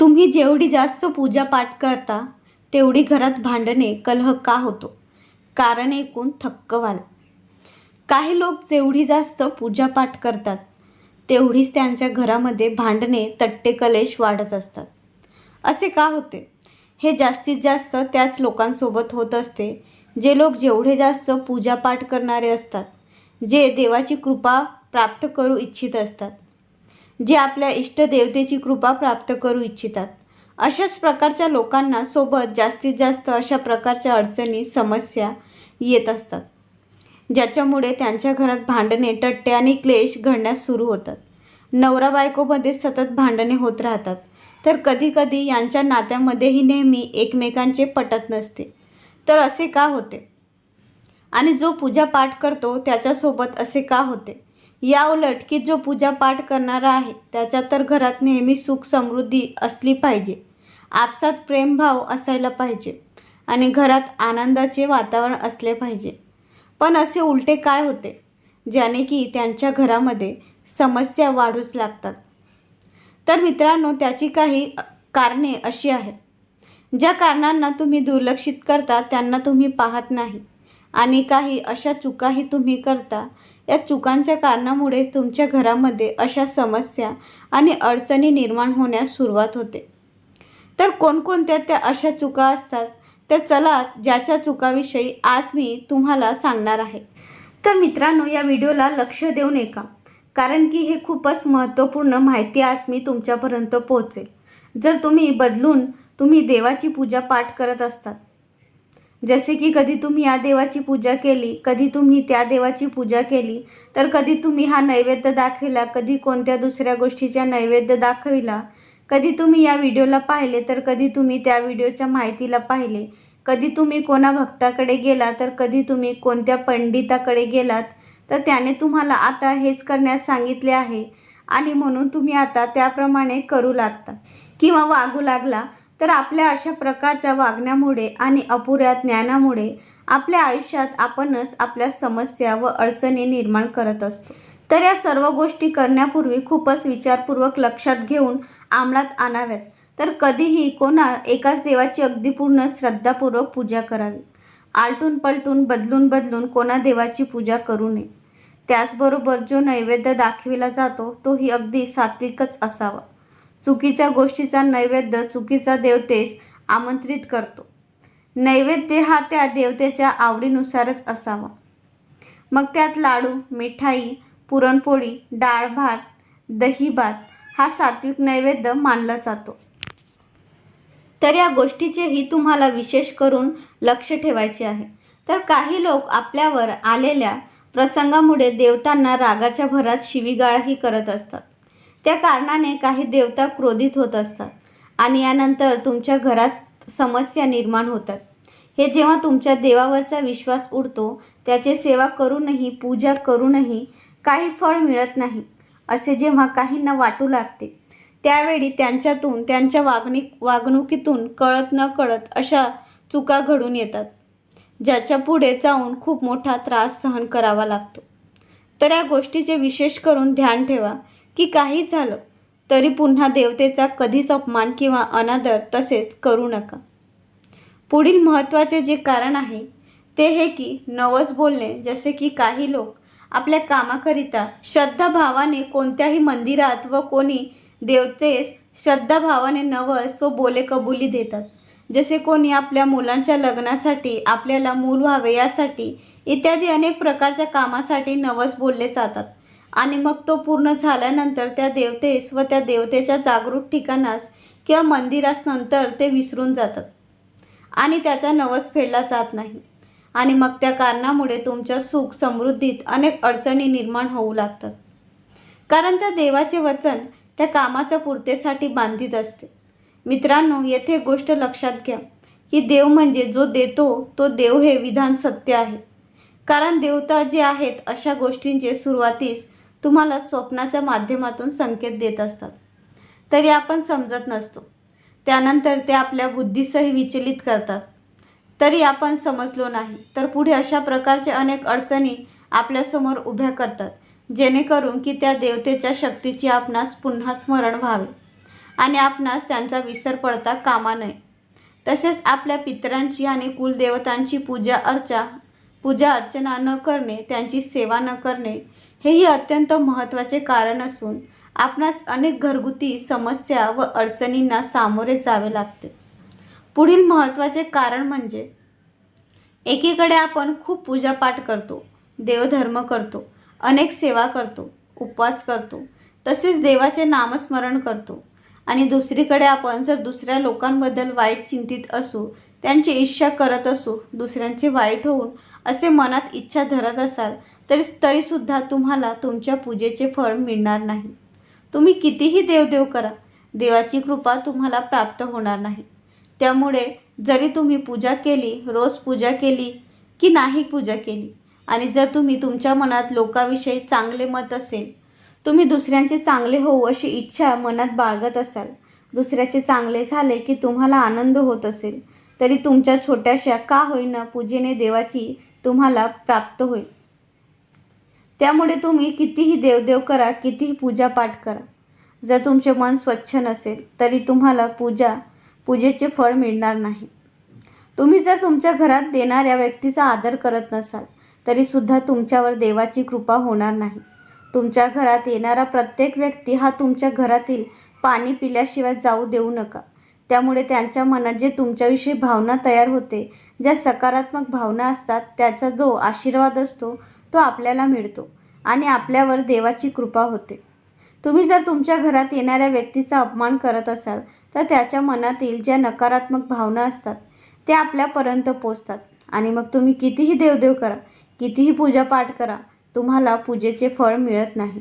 तुम्ही जेवढी जास्त पूजापाठ करता तेवढी घरात भांडणे कलह का होतो. कारण ऐकून थक्क व्हाल काही लोक जेवढी जास्त पूजापाठ करतात तेवढीच त्यांच्या घरामध्ये भांडणे तट्टे कलेश वाढत असतात. असे का होते? हे जास्तीत जास्त त्याच लोकांसोबत होत असते जे लोक जेवढे जास्त पूजापाठ करणारे असतात जे देवाची कृपा प्राप्त करू इच्छित असतात. जे आपल्या इष्टदेवतेची कृपा प्राप्त करू इच्छितात. अशाच प्रकारच्या लोकांना सोबत जास्तीत जास्त अशा प्रकारच्या अडचणी समस्या येत असतात ज्याच्यामुळे त्यांच्या घरात भांडणे टट्टे आणि क्लेश घडण्यास सुरू होतात. नवरा बायकोमध्ये सतत भांडणे होत राहतात. तर कधीकधी यांच्या नात्यामध्येही नेहमी एकमेकांचे पटत नसते. तर असे का होते? आणि जो पूजापाठ करतो त्याच्यासोबत असे का होते? या उलट की जो पूजापाठ करणारा आहे त्याच्या तर घरात नेहमी सुख समृद्धी असली पाहिजे. आपसात प्रेमभाव असायला पाहिजे आणि घरात आनंदाचे वातावरण असले पाहिजे. पण असे उलटे काय होते? ज्याने की त्यांच्या घरामध्ये समस्या वाढूच लागतात. तर मित्रांनो त्याची काही कारणे अशी आहेत. ज्या कारणांना तुम्ही दुर्लक्षित करता त्यांना तुम्ही पाहत नाही. आणि काही अशा चुकाही तुम्ही करता या चुकांच्या कारणामुळे तुमच्या घरामध्ये अशा समस्या आणि अडचणी निर्माण होण्यास सुरुवात होते. तर कोणकोणत्या त्या अशा चुका असतात? तर चला ज्याच्या चुकाविषयी आज मी तुम्हाला सांगणार आहे. तर मित्रांनो या व्हिडिओला लक्ष देऊ नका कारण की हे खूपच महत्त्वपूर्ण माहिती आज मी तुमच्यापर्यंत पोहोचेल. जर तुम्ही बदलून तुम्ही देवाची पूजा पाठ करत असतात जसे की कधी तुम्ही या देवाची पूजा केली कधी तुम्ही त्या देवाची पूजा केली तर कधी तुम्ही हा नैवेद्य दाखविला कधी कोणत्या दुसऱ्या गोष्टीचा नैवेद्य दाखविला. कधी तुम्ही या व्हिडिओला पाहिले तर कधी तुम्ही त्या व्हिडिओच्या माहितीला पाहिले. कधी तुम्ही कोणा भक्ताकडे गेला तर कधी तुम्ही कोणत्या पंडिताकडे गेलात तर त्याने तुम्हाला आता हेच करण्यास सांगितले आहे. आणि म्हणून तुम्ही आता त्याप्रमाणे करू लागता. किंवा वागू लागला तर आपल्या अशा प्रकारच्या वागण्यामुळे आणि अपुऱ्या ज्ञानामुळे आपल्या आयुष्यात आपणच आपल्या समस्या व अडचणी निर्माण करत असतो. तर या सर्व गोष्टी करण्यापूर्वी खूपच विचारपूर्वक लक्षात घेऊन अंमलात आणाव्यात. तर कधीही कोणा एकाच देवाची अगदी पूर्ण श्रद्धापूर्वक पूजा करावी. आलटून पलटून बदलून बदलून कोणा देवाची पूजा करू नये. त्याचबरोबर जो नैवेद्य दाखविला जातो तोही अगदी सात्विकच असावा. चुकीच्या गोष्टीचा नैवेद्य चुकीचा देवतेस आमंत्रित करतो. नैवेद्य हा त्या देवतेच्या आवडीनुसारच असावा. मग त्यात लाडू मिठाई पुरणपोळी डाळ भात दही भात हा सात्विक नैवेद्य मानला जातो. तर या गोष्टीचेही तुम्हाला विशेष करून लक्ष ठेवायचे आहे. तर काही लोक आपल्यावर आलेल्या प्रसंगामुळे देवतांना रागाच्या भरात शिवीगाळही करत असतात. त्या कारणाने काही देवता क्रोधित होत असतात आणि यानंतर तुमच्या घरात समस्या निर्माण होतात. हे जेव्हा तुमच्या देवावरचा विश्वास उडतो त्याचे सेवा करूनही पूजा करूनही काही फळ मिळत नाही असे जेव्हा काहींना वाटू लागते त्यावेळी त्यांच्यातून त्यांच्या वागणी वागणुकीतून कळत न कळत अशा चुका घडून येतात ज्याच्या पुढे जाऊन खूप मोठा त्रास सहन करावा लागतो. तर या गोष्टीचे विशेष करून ध्यान ठेवा. की काही झालं तरी पुन्हा देवतेचा कधीच अपमान किंवा अनादर तसेच करू नका. पुढील महत्त्वाचे जे कारण आहे ते हे की नवस बोलणे जसे की काही लोक आपल्या कामाकरिता श्रद्धाभावाने कोणत्याही मंदिरात व कोणी देवतेस श्रद्धाभावाने नवस व बोले कबुली देतात. जसे कोणी आपल्या मुलांच्या लग्नासाठी आपल्याला मूल व्हावे यासाठी इत्यादी अनेक प्रकारच्या कामासाठी नवस बोलले जातात. आणि मग तो पूर्ण झाल्यानंतर त्या देवतेस व त्या देवतेच्या जागरूक ठिकाणास किंवा मंदिरास नंतर ते विसरून जातात. आणि त्याचा नवस फेडला जात नाही. आणि मग त्या कारणामुळे तुमच्या सुख समृद्धीत अनेक अडचणी निर्माण होऊ लागतात. कारण त्या देवाचे वचन त्या कामाच्या पूर्तेसाठी बांधित असते. मित्रांनो येथे गोष्ट लक्षात घ्या की देव म्हणजे जो देतो तो देव हे विधान सत्य आहे. कारण देवता जे आहेत अशा गोष्टींचे सुरुवातीस तुम्हाला स्वप्नाच्या माध्यमातून संकेत देत असतात. तरी आपण समजत नसतो. त्यानंतर ते आपल्या बुद्धीसही विचलित करतात. तरी आपण समजलो नाही तर पुढे अशा प्रकारच्या अनेक अडचणी आपल्यासमोर उभ्या करतात जेणेकरून की त्या देवतेच्या शक्तीची आपणास पुन्हा स्मरण व्हावे आणि आपणास त्यांचा विसर पडता कामा नये. तसेच आपल्या पितरांची आणि कुलदेवतांची पूजा अर्चा पूजा अर्चना न करणे त्यांची सेवा न करणे हेही अत्यंत महत्त्वाचे कारण असून आपणास अनेक घरगुती समस्या व अडचणींना सामोरे जावे लागते. पुढील महत्त्वाचे कारण म्हणजे एकीकडे आपण खूप पूजापाठ करतो देवधर्म करतो अनेक सेवा करतो उपवास करतो तसेच देवाचे नामस्मरण करतो आणि दुसरीकडे आपण जर दुसऱ्या लोकांबद्दल वाईट चिंतित असू त्यांची इच्छा करत असू दुसऱ्यांचे वाईट होऊन असे मनात इच्छा धरत असाल तरी तरीसुद्धा तुम्हाला तुमच्या पूजेचे फळ मिळणार नाही. तुम्ही कितीही देवदेव करा देवाची कृपा तुम्हाला प्राप्त होणार नाही. त्यामुळे जरी तुम्ही पूजा केली रोज पूजा केली की नाही पूजा केली आणि जर तुम्ही तुमच्या मनात लोकाविषयी चांगले मत असेल तुम्ही दुसऱ्यांचे चांगले होऊ अशी इच्छा मनात बाळगत असाल दुसऱ्याचे चांगले झाले की तुम्हाला आनंद होत असेल तरी तुमच्या छोट्याशा का होईना पूजेने देवाची तुम्हाला प्राप्त होईल. त्यामुळे तुम्ही कितीही देवदेव करा कितीही पूजापाठ करा. जर तुमचे मन स्वच्छ नसेल तरी तुम्हाला पूजा पूजेचे फळ मिळणार नाही. तुम्ही जर तुमच्या घरात देणाऱ्या व्यक्तीचा आदर करत नसाल तरीसुद्धा तुमच्यावर देवाची कृपा होणार नाही. तुमच्या घरात येणारा प्रत्येक व्यक्ती हा तुमच्या घरातील पाणी पिल्याशिवाय जाऊ देऊ नका. त्यामुळे त्यांच्या मनात जे तुमच्याविषयी भावना तयार होते ज्या सकारात्मक भावना असतात त्याचा जो आशीर्वाद असतो तो आपल्याला मिळतो आणि आपल्यावर देवाची कृपा होते. तुम्ही जर तुमच्या घरात येणाऱ्या व्यक्तीचा अपमान करत असाल तर त्याच्या मनातील ज्या नकारात्मक भावना असतात त्या आपल्यापर्यंत पोचतात. आणि मग तुम्ही कितीही देवदेव करा कितीही पूजापाठ करा तुम्हाला पूजेचे फळ मिळत नाही.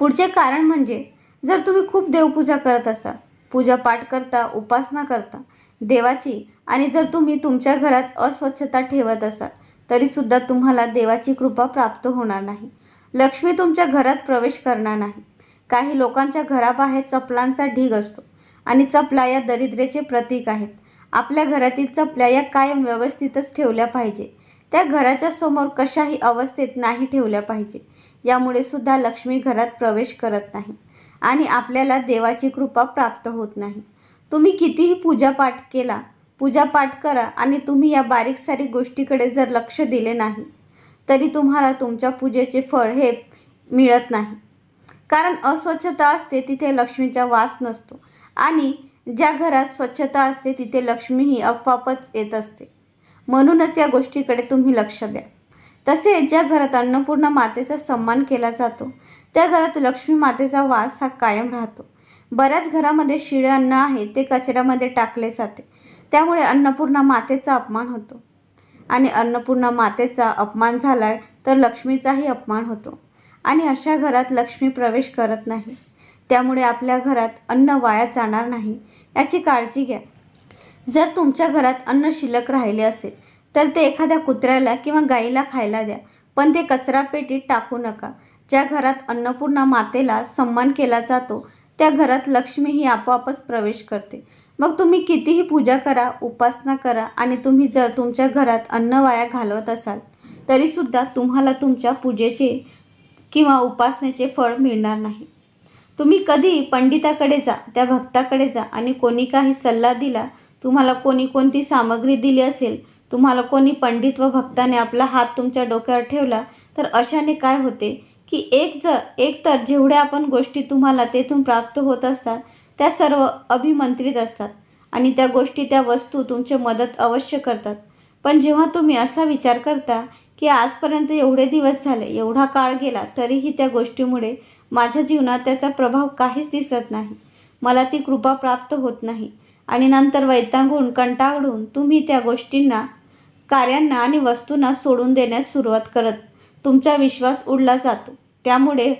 पुढचे कारण म्हणजे जर तुम्ही खूप देवपूजा करत असाल पूजापाठ करता उपासना करता. देवाची आणि जर तुम्ही तुमच्या घरात अस्वच्छता ठेवत असाल तरीसुद्धा तुम्हाला देवाची कृपा प्राप्त होणार नाही. लक्ष्मी तुमच्या घरात प्रवेश करणार नाही. काही लोकांच्या घराबाहेर चपलांचा ढीग असतो आणि चपला या दरिद्रेचे प्रतीक आहेत. आपल्या घरातील चपल्या या कायम व्यवस्थितच ठेवल्या पाहिजे. त्या घराच्या समोर कशाही अवस्थेत नाही ठेवल्या पाहिजे. यामुळे सुद्धा लक्ष्मी घरात प्रवेश करत नाही. आणि आपल्याला देवाची कृपा प्राप्त होत नाही. तुम्ही कितीही पूजापाठ केला पूजापाठ करा आणि तुम्ही या बारीक सारीक गोष्टीकडे जर लक्ष दिले नाही तरी तुम्हाला तुमच्या पूजेचे फळ हे मिळत नाही. कारण अस्वच्छता असते तिथे लक्ष्मीचा वास नसतो आणि ज्या घरात स्वच्छता असते तिथे लक्ष्मी ही आपोआपच येत असते. म्हणूनच या गोष्टीकडे तुम्ही लक्ष द्या. तसेच ज्या घरात अन्नपूर्णा मातेचा सन्मान केला जातो त्या घरात लक्ष्मी मातेचा वास हा कायम राहतो. बऱ्याच घरामध्ये शिळे अन्न आहे ते कचऱ्यामध्ये टाकले जाते. त्यामुळे अन्नपूर्णा मातेचा अपमान होतो. आणि अन्नपूर्णा मातेचा अपमान झाला तर लक्ष्मीचाही अपमान होतो. आणि अशा घरात लक्ष्मी प्रवेश करत नाही. त्यामुळे आपल्या घरात अन्न वाया जाणार नाही याची काळजी घ्या. जर तुमच्या घरात अन्न शिल्लक राहिले असेल तर ते एखाद्या कुत्र्याला किंवा गाईला खायला द्या. पण ते कचरा पेटीत टाकू नका. ज्या घरात अन्नपूर्णा मातेला सन्मान केला जातो त्या घरात लक्ष्मी ही आपोआपच प्रवेश करते. मग तुम्ही कितीही पूजा करा उपासना करा आणि तुम्ही जर तुमच्या घरात अन्न वाया घालवत असाल तरीसुद्धा तुम्हाला तुमच्या पूजेचे किंवा उपासनेचे फळ मिळणार नाही. तुम्ही कधी पंडिताकडे जा त्या भक्ताकडे जा आणि कोणी काही सल्ला दिला तुम्हाला कोणी कोणती सामग्री दिली असेल तुम्हाला कोणी पंडित व भक्ताने आपला हात तुमच्या डोक्यावर ठेवला तर अशाने काय होते की एक जर एक तर जेवढ्या आपण गोष्टी तुम्हाला तेथून प्राप्त होत असतात त्या सर्व अभिमंत्रित असतात आणि त्या गोष्टी त्या वस्तू तुमचे मदत अवश्य करतात. पण जेव्हा तुम्ही असा विचार करता की आजपर्यंत एवढे दिवस झाले एवढा काळ गेला तरीही त्या गोष्टीमुळे माझ्या जीवनात त्याचा प्रभाव काहीच दिसत नाही. मला ती कृपा प्राप्त होत नाही. आणि नंतर वैतागून कंटाळून तुम्ही त्या गोष्टींना कार्यांना आणि वस्तूंना सोडून देण्यास सुरुवात करत. तुमचा विश्वास उडला जातो. त्यामुळे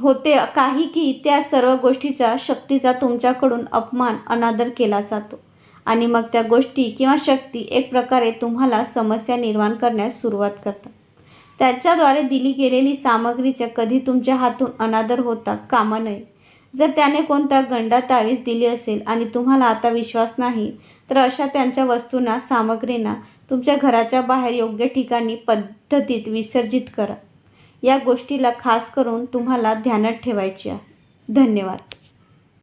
होते काही की त्या सर्व गोष्टीचा शक्तीचा तुमच्याकडून अपमान अनादर केला जातो. आणि मग त्या गोष्टी किंवा शक्ती एक प्रकारे तुम्हाला समस्या निर्माण करण्यास सुरुवात करतात. त्याच्याद्वारे दिली गेलेली सामग्रीच्या कधी तुमच्या हातून अनादर होता कामा नये. जर त्याने कोणता गंडा तावीज दिली असेल आणि तुम्हाला आता विश्वास नाही तर अशा त्यांच्या वस्तूंना सामग्रींना तुमच्या घराच्या बाहेर योग्य ठिकाणी पद्धतीत विसर्जित करा. या गोष्टीला खास करून तुम्हाला ध्यानात ठेवायची आहे. धन्यवाद.